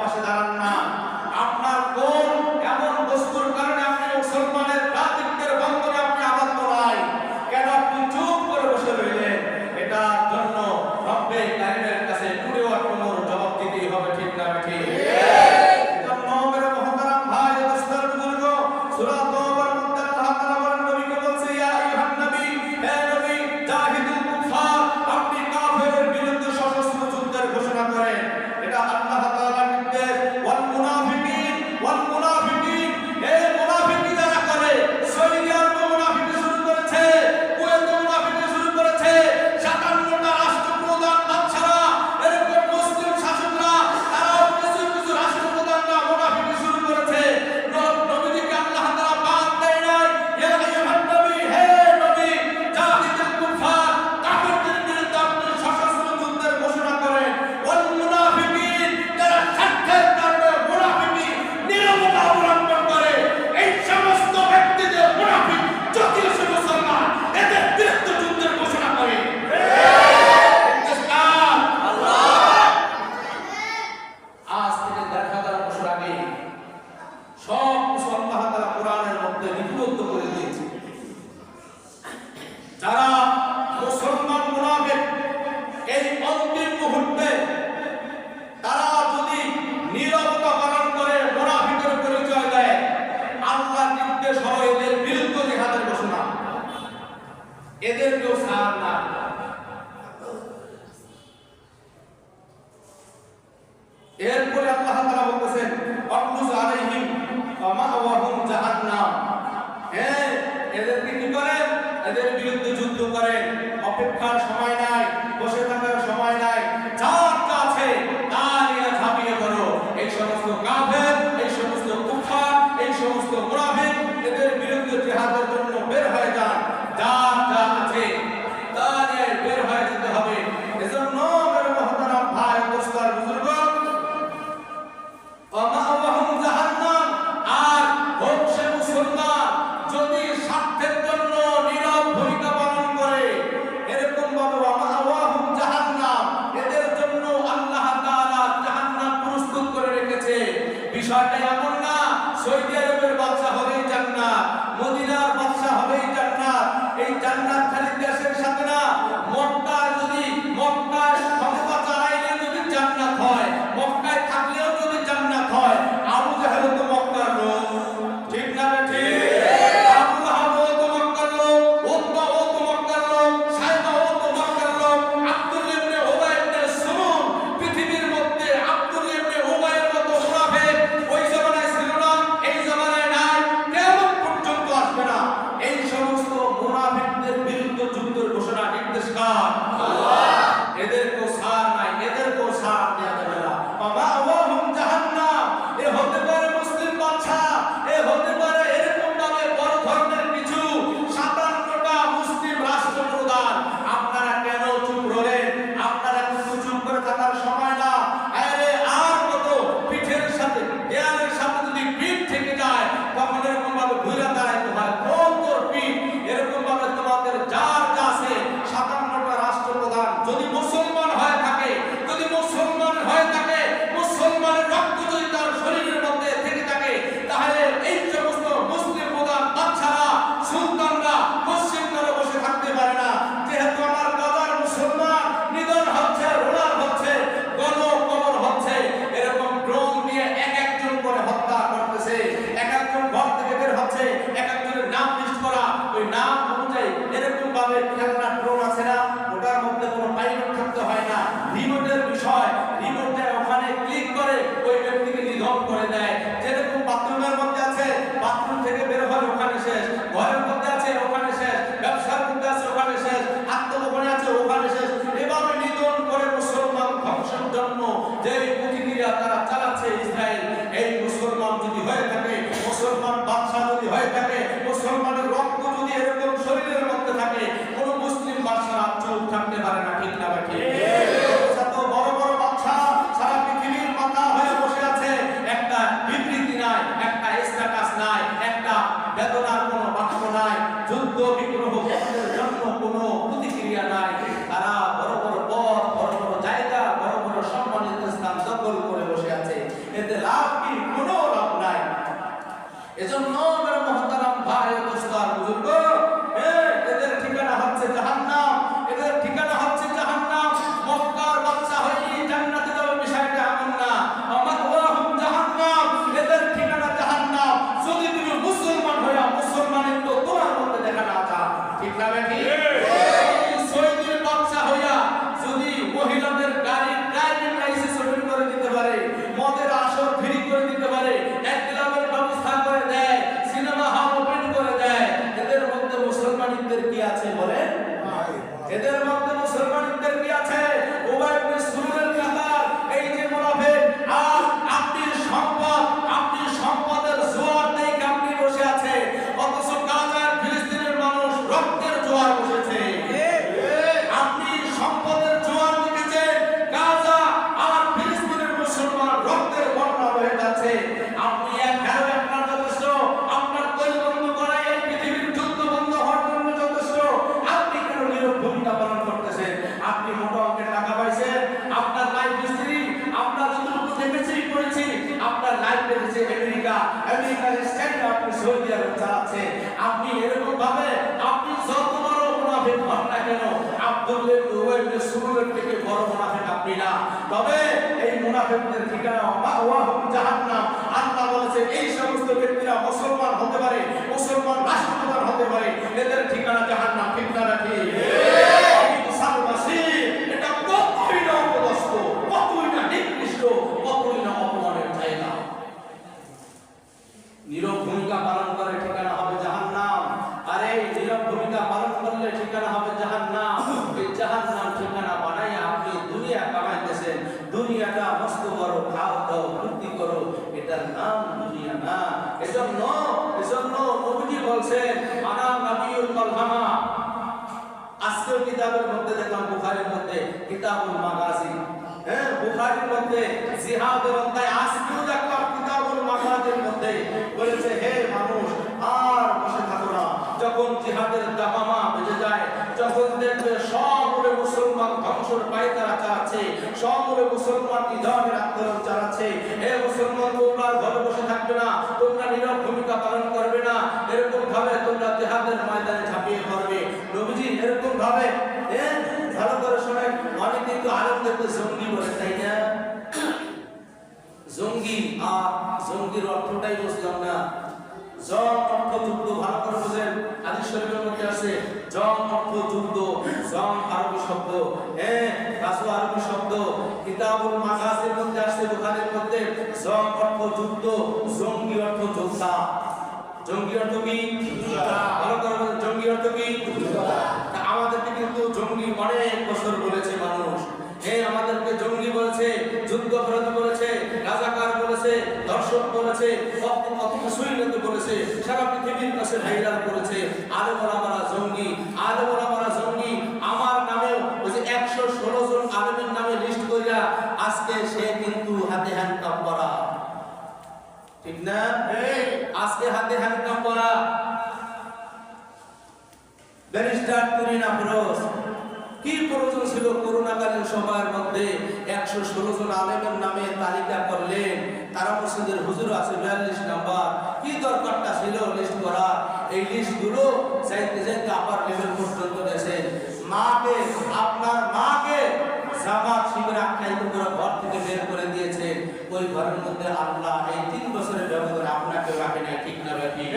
পাশে দাঁড়ান না। অপেক্ষার সময় লাইফ আমেরিকা আমেরিকার স্ট্যান্ডে আপনি সৌদি আরব চালাচ্ছে আপনি এরকম ভাবে, আপনি যত বড় মুনাফিক হন না কেন, আব্দুল্লাহ ইবনে সুলুলের থেকে বড় মুনাফিক আপনি না। তবে এই মুনাফিকদের ঠিকানা ওয়াহুম জাহান্নাম। আল্লাহ বলেছে, এই সমস্ত ব্যক্তিরা মুসলমান হতে পারে, মুসলমান রাষ্ট্রপ্রধান হতে পারে, এদের ঠিকানা জাহান্নাম। ঠিক না নাকি সালবাসী এটা কতই না অপদস্থ কতই না নিকৃষ্ট কতই না অপমানের জায়গা নীরব ভূমিকা পালন করে ঠিকানা হবে জাহান্নাম আরে নীরব ভূমিকা পালন করলে ঠিকানা হবে জাহান্নাম এই জাহান্নাম ঠিকানা বানাই আপনি দুনিয়া কামাইতেছেন দুনিয়াটা মস্ত বড় খাও দাও ফুর্তি করো এটার নাম দুনিয়া না। এজন্য এজন্য নবীজি বলছেন আনা নবিউল মালহামা আজকেও কিতাবের মধ্যে দেখলাম, বুখারীর মধ্যে কিতাবুল মাগাজি হ্যাঁ বুখারীর মধ্যে জিহাদের অধ্যায়। আজকেও দেখলাম কিতাবুল মাগাজির মধ্যে বলেছে, হে মানুষ, আর বসে থাকো না। যখন জিহাদের দামামা বেজে যায়, যখন দেখবে সবগুলো মুসলমান ধ্বংসের পায়তারা চালাচ্ছে সবগুলো মুসলমান নিধনের আন্দোলন চালাচ্ছে, হে থাকবে না, তোমরা নীরব ভূমিকা পালন করবে না। এরকম ভাবে তোমরা জিহাদের ময়দানে ঝাঁপিয়ে পড়বে। নবীজি এরকম ভাবে ভালো করে শোনেন অনেক কিন্তু আনন্দকে জঙ্গি বলে, তাই না? জঙ্গি, আর জঙ্গির অর্থটাই বুঝলাম না। জং অর্থ যুদ্ধ, ভালো করে বুঝেন, হাদিস শরীফের মধ্যে আছে, জং অর্থ যুদ্ধ, জং আরবি শব্দ। হ্যাঁ শব্দ কিতাবুল মাগাজির মধ্যে আছে বুখারীর মধ্যে। জং অর্থ যুদ্ধ, জঙ্গি অর্থ যোদ্ধা জঙ্গি অর্থ কি? ভালো করে জঙ্গি অর্থ কি? আমাদেরকে কিন্তু জঙ্গি অনেক বছর বলেছে মানুষ। এই আমাদেরকে জঙ্গি বলেছে, যুদ্ধ অপরাধী বলেছে, রাজাকার বলেছে, দর্শক বলেছে কত কিছুই বলেছে। সারা পৃথিবীর কাছে ভাইরাল করেছে। আলে বলামারা জঙ্গি আলে বলামারা জঙ্গি না আজকে হাতে হ্যান্ডকাপ করা। ব্যারিস্টার তুরিন আফরোজ কি প্রয়োজন ছিল করোনাকালীন সময়ের মধ্যে? একশো ষোলো জন আলেমের নামে তালিকা করলেন। তারা মসজিদের হুজুর আছে, বিয়াল্লিশ নাম্বার। কি দরকারটা ছিল লিস্ট করা এই লিস্টগুলো চাইতে চাইতে আপার লেভেল পর্যন্ত গেছেন মাকে, আপনার মাকে জামাত শিবির আখ্যায়িত করে ঘর থেকে বের করে দিয়েছে। ওই ঘরের মধ্যে আল্লাহ এই তিন বছরের ব্যবধানে আপনাকে রাখে না ঠিক না ঠিক।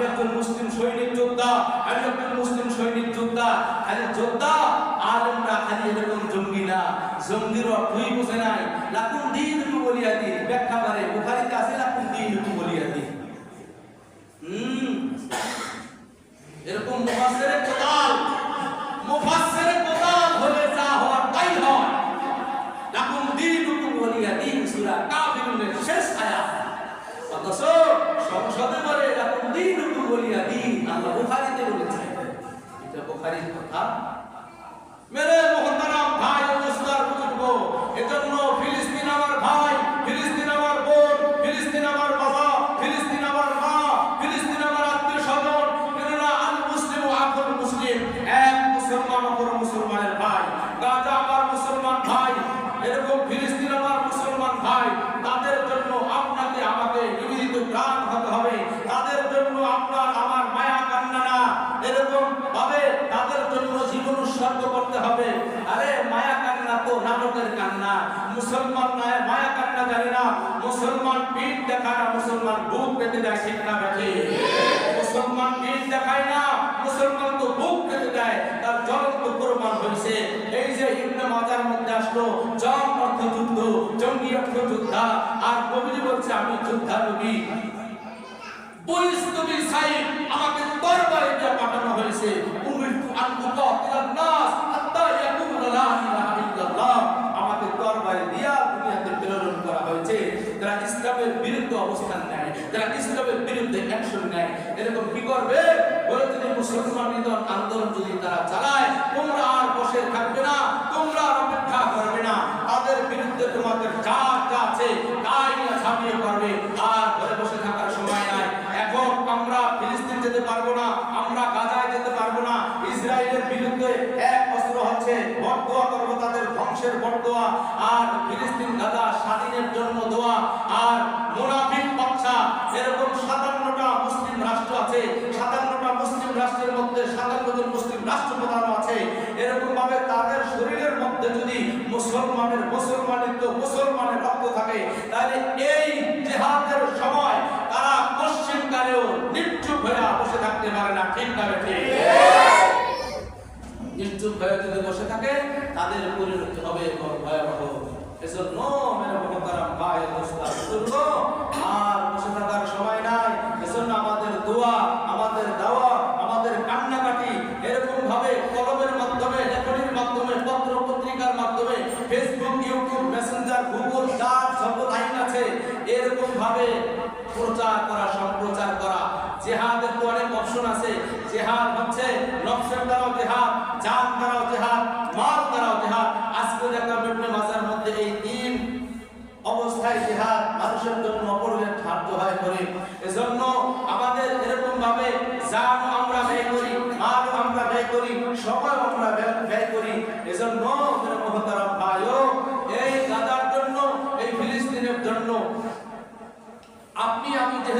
আপনি একজন মুসলিম সৈনিক যোদ্ধা আমি একজন মুসলিম সৈনিক যোদ্ধা। খালি যোদ্ধা খালি এরকম জঙ্গি না জঙ্গির অর্থই বোঝে নাই। দিন বলিয়া দিন ব্যাখ্যা বুখারিতে আছে দিন বলিয়া দিন হুম। এরকম মুফাসসিরে মুফাসসিরে হলে যা হওয়ার তাই হয়। দীন সূরা কাফিরুনের শেষ আয়াত। অথচ সংসদে বলে দীনুকুম ওয়ালিয়া দিন আল্লাহ বুখারিতে বলেছেন। এটা বুখারির কথা। মেরে মোহতারাম ভাই ও দোস্তার বুজুর্গ, এজন্য আসলো জন অর্থ যুদ্ধ জঙ্গি অর্থ যোদ্ধা আর নবী বলছে, আমি যোদ্ধা বিরুদ্ধে অবস্থান নেয়, যারা বিরুদ্ধে নেয় কি করবে? আন্দোলন যদি তারা চালায়, তোমরা আর বসে থাকবে না তোমরা আর অপেক্ষা করবে না তাদের বিরুদ্ধে তোমাদের যা যা আছে তাই নিয়ে ঝাঁপিয়ে পারবে আর ঘরে বসে থাকার সময় নাই। এখন আমরা ফিলিস্তিন যেতে পারব না, আমরা গাজায় যেতে পারব না। ইসরায়েলের বিরুদ্ধে এক অস্ত্র হচ্ছে বটদোয়া করব তাদের ধ্বংসের বটদোয়া আর ফিলিস্তিন গাজা স্বাধীনের জন্য দোয়া আর মুনাফিক বাচ্চা এরকম সাতান্নটা যদি মুসলমানের তো মুসলমানের রক্ত থাকে। তাহলে এই জেহাদের সময় তারা পশ্চিম কালেও নিশ্চুপ হয়ে বসে থাকতে পারে না, ঠিক না নিশ্চুপ হয়ে যদি বসে থাকে, তাদের পরিণতি হবে ভয়াবহ। এজন্য মেরে মহতারাম ভাই, দোস্তা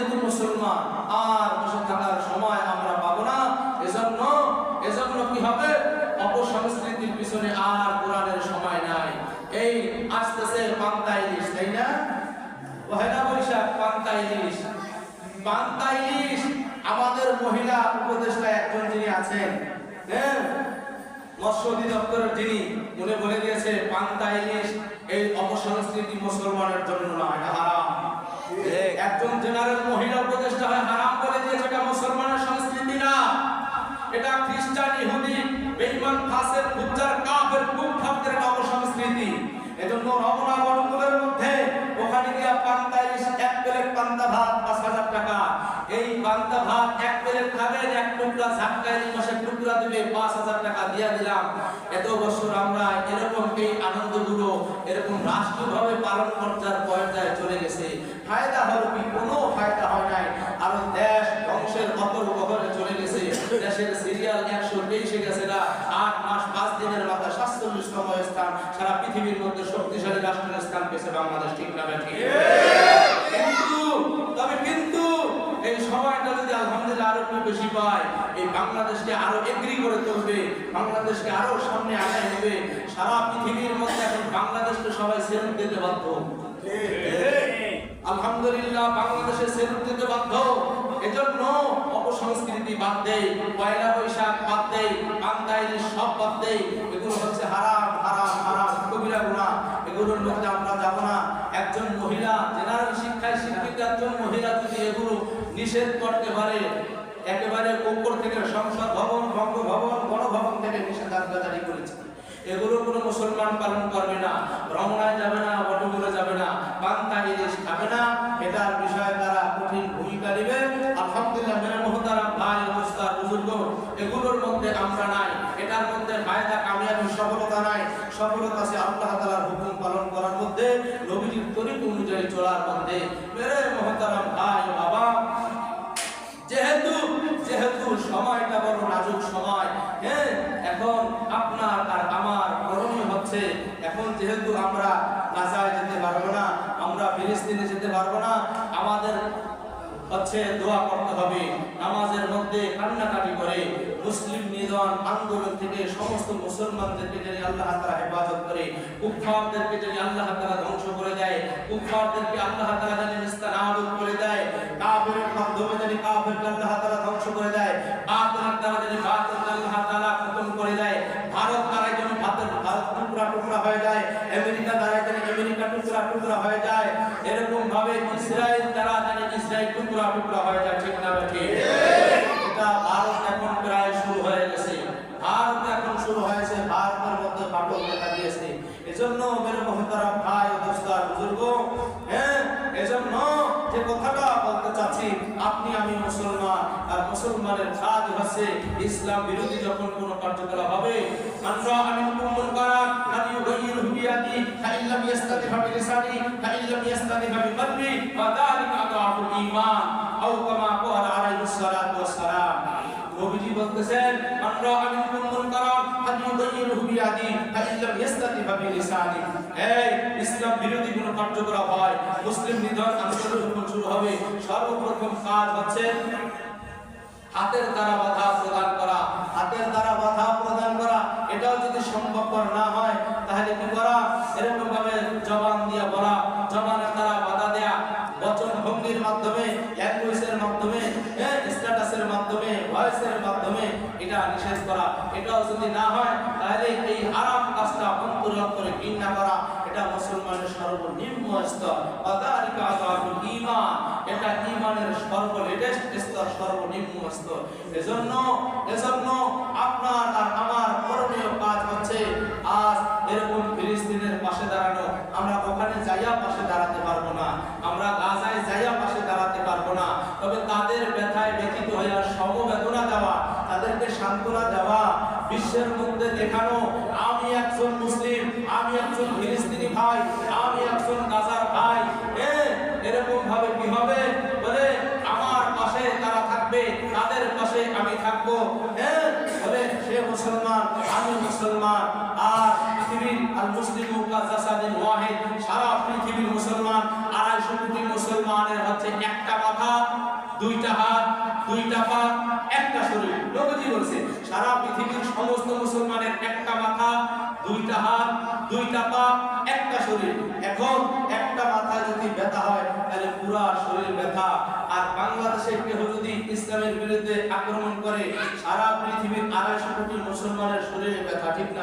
যেহেতু মুসলমান, আর বসে থাকার সময় আমরা পাবো না। এজন্য এজন্য কি হবে? অপসংস্কৃতির পিছনে আর কোরআনের সময় নাই। এই আসতেছে পান্তা ইলিশ, তাই না? বৈশাখ, পান্তা ইলিশ। পান্তা ইলিশ, আমাদের মহিলা উপদেষ্টা একজন যিনি আছেন হ্যাঁ? মৎস্য অধিদপ্তরের যিনি, উনি বলে দিয়েছে, পান্তা ইলিশ এই অপসংস্কৃতি মুসলমানের জন্য নয়। হারাম একজন জেনারেল মহিলা উপদেষ্টা হয় হারাম দিয়েছে, এটা মুসলমানের সংস্কৃতি না। এটা খ্রিস্টান, ইহুদি ফুজ্জার কাফের অপসংস্কৃতি এজন্য রমনা মধ্যে ওখানে এক প্লেট পান্তা ভাত, পাঁচ হাজার টাকা। এই পান্তা ভাত এক প্লেট এক টুকরা টুকরা পাঁচ হাজার টাকা দিয়া দিলাম। এত বছর আমরা এরকম এই আনন্দগুলো, এরকম রাষ্ট্রীয়ভাবে পালন করার পর্যায়ে চলে গেছে ফায়দা হলো কি কোনো ফায়দা হয় নাই আর দেশ ধ্বংসের অতর গহরে চলে গেছে দেশের সিরিয়াল একশো তেইশে গেছে না আট মাস পাঁচ দিনের মাথা সাতচল্লিশতম স্থান সারা পৃথিবীর মধ্যে শক্তিশালী রাষ্ট্রের স্থান পেয়েছে বাংলাদেশ ঠিক না ঠিক কিন্তু তবে কিন্তু এই সময়টা যদি আলহামদুলিল্লাহ আরও একটু বেশি পায় এই বাংলাদেশকে আরও এগ্রি করে তুলবে বাংলাদেশকে আরও সামনে আগায় নেবে সারা পৃথিবীর মধ্যে এখন বাংলাদেশকে সবাই সেলুট দিতে বাধ্য। আলহামদুলিল্লাহ বাংলাদেশে সেলুট দিতে বাধ্য। এজন্য অপসংস্কৃতি বাদ দেই, পয়লা বৈশাখ বাদ দেই বান্দাইলি সব বাদ দেই। এগুলো হচ্ছে হারাম হারাম হারাম, কবিরা গুনাহ এগুলোর মধ্যে আমরা যাব না। একজন মহিলা জেনারেল শিক্ষায় শিক্ষিত একজন মহিলা যদি এগুলো নিষেধ করতে পারে, একেবারে উপর থেকে সংসদ ভবন, বঙ্গভবন, গণভবন থেকে নিষেধাজ্ঞা জারি করেছে। এগুলো কোনো মুসলমান পালন করবে না, রমনায় যাবে না বটগুলো যাবে না পান্তা ইলিশ খাবে না। আমরা গাজায় যেতে পারব না, আমরা ফিলিস্তিনে যেতে পারব না। আমাদের হচ্ছে দোয়া করতে হবে, নামাজের মধ্যে কান্নাকাটি করে মুসলিম নিধন আন্দোলন থেকে সমস্ত মুসলমানদেরকে যদি আল্লাহ তাআলা হেফাজত করে, কুফফারদেরকে যদি আল্লাহ তাআলা ধ্বংস করে দেয়, কুফফারদেরকে আল্লাহ তাআলা যদি নিস্তানাবুদ করে দেয়, কাফিরের মাধ্যমে যদি কাফিরকে আল্লাহ বলতেছেন, আমরা আমি হুকুম করা আদি ওয়াইল হুবিয়াদি ফাইল্লাম ইয়াস্তাদি বিলিসানি। এই, ইসলাম বিরোধী কার্যকলাপ হয়? মুসলিম নিধন আন্দোলন শুরু হবে। সর্বপ্রথম কাজ হচ্ছে হাতের দ্বারা বাধা প্রদান করা। হাতের দ্বারা বাধা প্রদান করা, এটাও যদি সম্ভবপর না হয়, তাহলে কি করা? এরকম ভাবে জবান দিয়ে বলা জবানের দ্বারা বাধা দেয়া বচন ভঙ্গির মাধ্যমে ল্যাঙ্গুয়েজের মাধ্যমে স্ট্যাটাসের মাধ্যমে ভয়েসের মাধ্যমে এটা নিষেধ করা এটাও যদি না হয়, তাহলে এই হারাম কাজটা অন্তরণ করে ঘৃণা করা, এটা মুসলমানের সর্বনিম্ন স্তর। ইমান এটা ইমানের সর্ব লেটেস্ট স্তর, সর্বনিম্ন স্তর। এজন্য এজন্য আপনার আর আমার করণীয় কাজ হচ্ছে আজ এরকম ফিলিস্তিনের পাশে দাঁড়ানো আমরা ওখানে যাইয়া পাশে দাঁড়াতে পারব না আমরা গাজায় যাইয়া পাশে দাঁড়াতে পারব না তবে তাদের ব্যথায় ব্যথিত হইয়া সমবেদনা দেওয়া তাদেরকে সান্ত্বনা দেওয়া বিশ্বের মধ্যে ব্যথা আর বাংলাদেশে কেউ যদি ইসলামের বিরুদ্ধে আক্রমণ করে সারা পৃথিবীর আড়াইশো কোটি মুসলমানের শরীরে ব্যথা, ঠিক না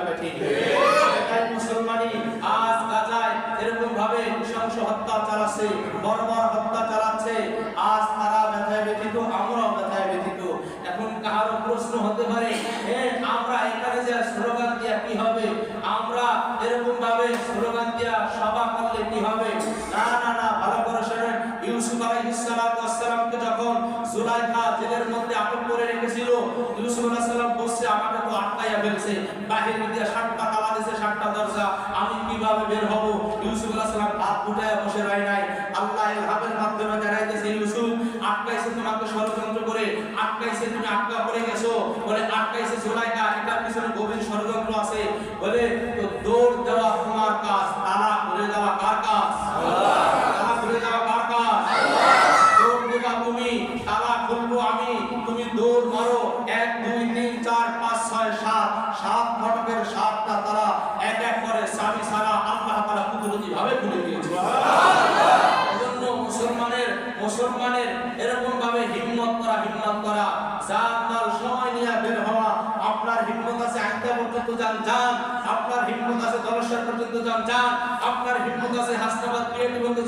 মুসলমানই আজ গাজায় এরকম ভাবে হত্যা চালাচ্ছে বর্বর হত্যা চালাচ্ছে। আজ তারা ব্যথায় ব্যথিত, আমরাও ব্যথায় ব্যথিত। এখন কারও প্রশ্ন হতে পারে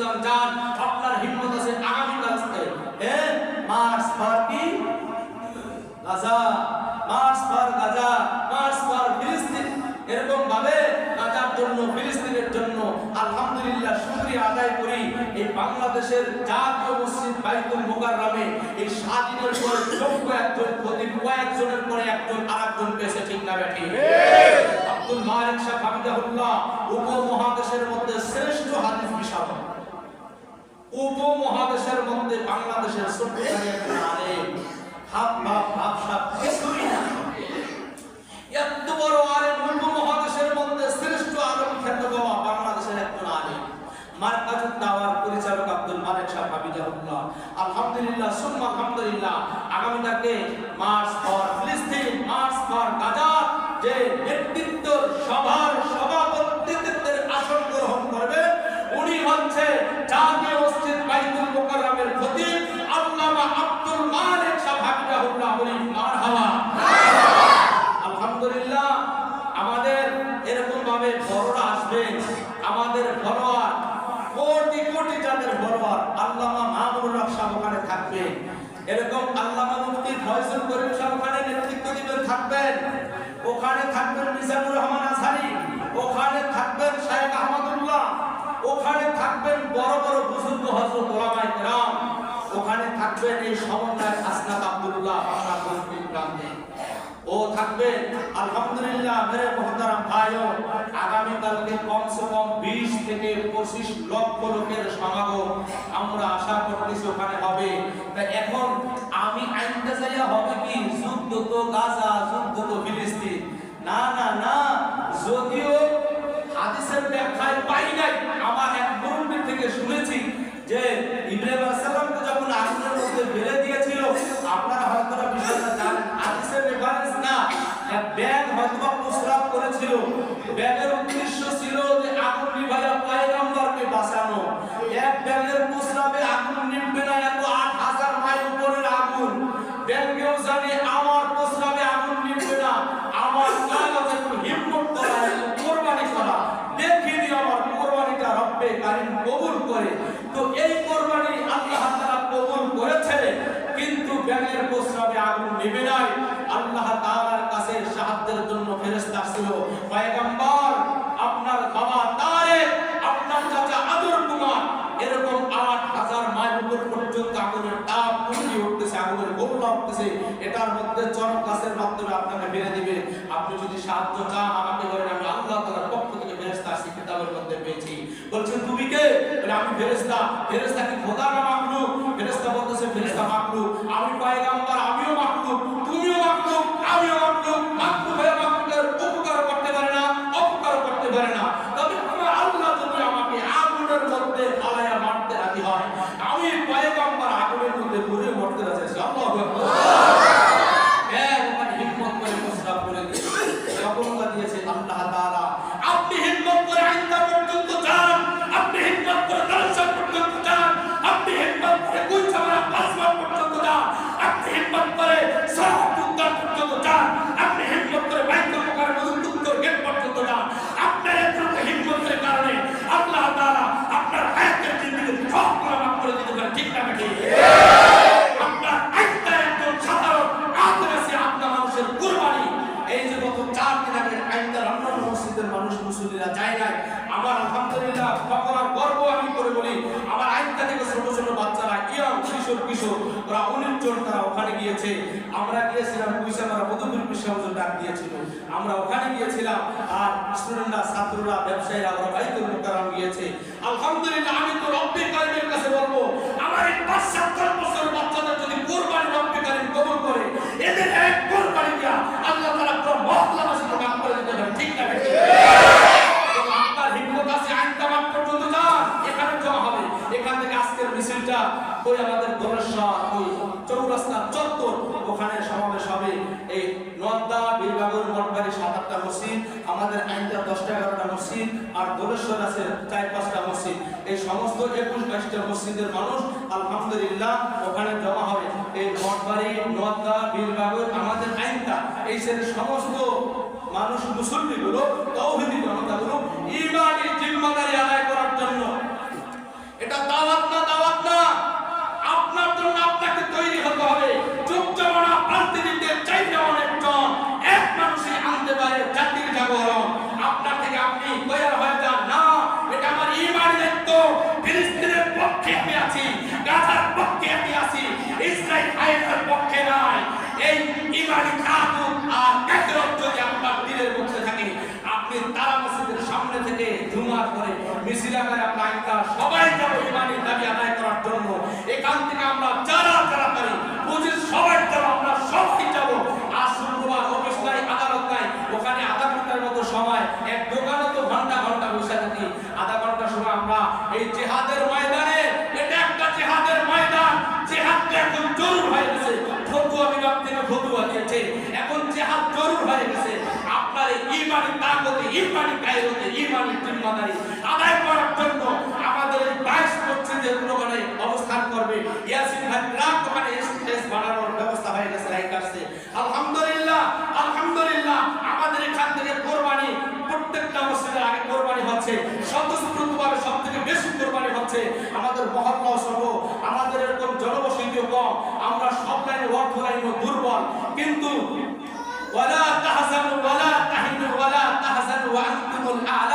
ক্রিয়েটিভ যান আপনার হিম্মত আছে আগামী কাল হ্যাঁ march party Gaza. March for Gaza march for ফিলিস্তিন। এরকম ভাবে গাজার জন্য ফিলিস্তিনের জন্য আলহামদুলিল্লাহ শুকরিয়া আদায় করি এই বাংলাদেশের জাতীয় মসজিদ বাইতুল মুকাররমে। এই স্বাধীনের পর যোগ্য একজন প্রতি কয়েকজনের পরে একজন আরেকজন পেয়েছে ঠিক না ব্যাটি? আব্দুল মালিক সাহেব হামিদাহুল্লাহ উপমহাদেশের মধ্যে শ্রেষ্ঠ হাদিস উপমহাদেশের মধ্যে বাংলাদেশের ছোট্ট হাত ভাব ভাব সাপ কিছুই না আসবেন আমাদের ফলোয়ার কোটি কোটি যাদের ফলোয়ার আল্লামা মাহমুদুর রব সাহেব থাকবেন এরকম আল্লামা মুফতি ফয়জুল করিম সাহেব ওখানে নেতৃত্ব দিবেন, থাকবেন। ওখানে থাকবেন মিজানুর রহমান আজহারি, ওখানে থাকবেন শায়েখ আহমদুল্লাহ, ওখানে থাকবেন বড় বড় বুজুর্গ হযরত ওলামায়ে কেরাম, ওখানে থাকবেন এই সমন্বয় আসনাদ আব্দুল্লাহ কর্মী প্রান্তে ও থাকবে। আলহামদুলিল্লাহ, মেরে মোহতারাম ভাইও আগামী কালকে কমসে কম 20 থেকে 25 লক্ষ লোকের সমাগম আমরা আশা করতেছি ওখানে হবে। তা এখন আমি আইনটা যাইয়া হবে কি? যুদ্ধ তো গাজা, যুদ্ধ তো ফিলিস্তিন। না না না, যদিও হাদিসের ব্যাখ্যায় পাই নাই, আমার এক মুরব্বী থেকে শুনেছি যে ইব্রাহিম আলাইহিস সালামকে যখন আগুনের মধ্যে ফেলে দিয়েছিল ফেরেশতা আসছিল, পয়গম্বর, আপনার বাবা তারেক আপনার চাচা আদর কুমার। এরকম আট হাজার মাইল উপর পর্যন্ত আগুনের তাপ উঠে উঠতেছে, আগুনের গোল্লা উঠতেছে এটার মধ্যে চরম গাছের মাধ্যমে আপনাকে বেড়ে দিবে। আপনি যদি সাহায্য চান, আমাকে বলেন আমি আল্লাহ তাআলার পক্ষ থেকে ফেরেশতা আসি, কিতাবের মধ্যে পেয়েছি। বলছেন, তুমি কে? বলে, আমি ফেরেশতা। ফেরেশতা কি খোদা মাখলুক? ফেরেশতা বলতেছে, ফেরেশতা মাখলুক। আমি পয়গম্বর, আমিও মাখলুক। তুমিও মাখলুক, আমিও মাখলুক। গিয়েছে। আমরা গিয়েছিলাম কুইসামারা মধুপুর বিশ্ববিদ্যালয় ডাক দিয়েছিল। আমরা ওখানে গিয়েছিলাম আর স্টুডেন্টরা, ছাত্ররা, ব্যবসায়ীরা ওরা বাইতুল মুকাররম গিয়েছে। আলহামদুলিল্লাহ, আমি তো রব্বে কারিমের কাছে বলব, আমার এই পাঁচ, সাত বছর বাচ্চাদের যদি কোরবানি রব্বে কারিম কবুল করে, এদের এক কোরবানি দিয়া আল্লাহ তাআলা পুরো মহল্লাবাসীকে মাফ করে দিতে পারেন, ঠিক আছে এখানে থেকে আজকের মিছিলটা ওই আমাদের দরেশ্বর ওই চৌরাস্তা চত্বর ওখানে সমাবেশ হবে। এই নন্দা বীরবাবুর মঠবাড়ি সাত আটটা মসজিদ, আমাদের আইনটা দশটা এগারোটা মসজিদ, আর দোলেশ্বর আছে চার পাঁচটা মসজিদ। এই সমস্ত একুশ, বাইশটা মসজিদের মানুষ, আলহামদুলিল্লাহ, ওখানে জমা হবে। এই মঠবাড়ি নন্দা বীরবাবুর আমাদের আইনটা, এই সমস্ত মানুষ মুসল্লিগুলো, তৌহিদি জনতাগুলো ইমানি জিম্মাদারি আদায় করার জন্য। এটা দাওয়াত না ইসরায়েল আইনের পক্ষে নাই এই ইমানি তাগুত আর কাফিরত যদি আপনার দিলের মধ্যে থাকে আপনি তারা মসজিদের সামনে থেকে জুমার করে মিছিল আকারে আপনার আইনটা সবাই যাব ইমানি দাবি আদায় হয়ে গেছে আপনার ইমানের তাগতে ইমানের কায়রতে ইমানের জিম্মাদারি। আদায় করার জন্য আমাদের বাইশ মসজিদের অনুগণে অবস্থান করবে। ইয়াসিন ভাই স্টেজ বানানোর ব্যবস্থা হয়ে গেছে আসছে। আলহামদুলিল্লাহ আলহামদুলিল্লাহ, আমাদের এখান থেকে কোরবানি, প্রত্যেকটা মসজিদের আগে কোরবানি হচ্ছে। স্বতঃস্ফূর্তভাবে সব থেকে বেশি কোরবানি হচ্ছে আমাদের মহল্লা আমাদের এরকম জনবসতিও কম। আমরা সব লাইনে অর্থ দুর্বল। কিন্তু ওয়ালা I.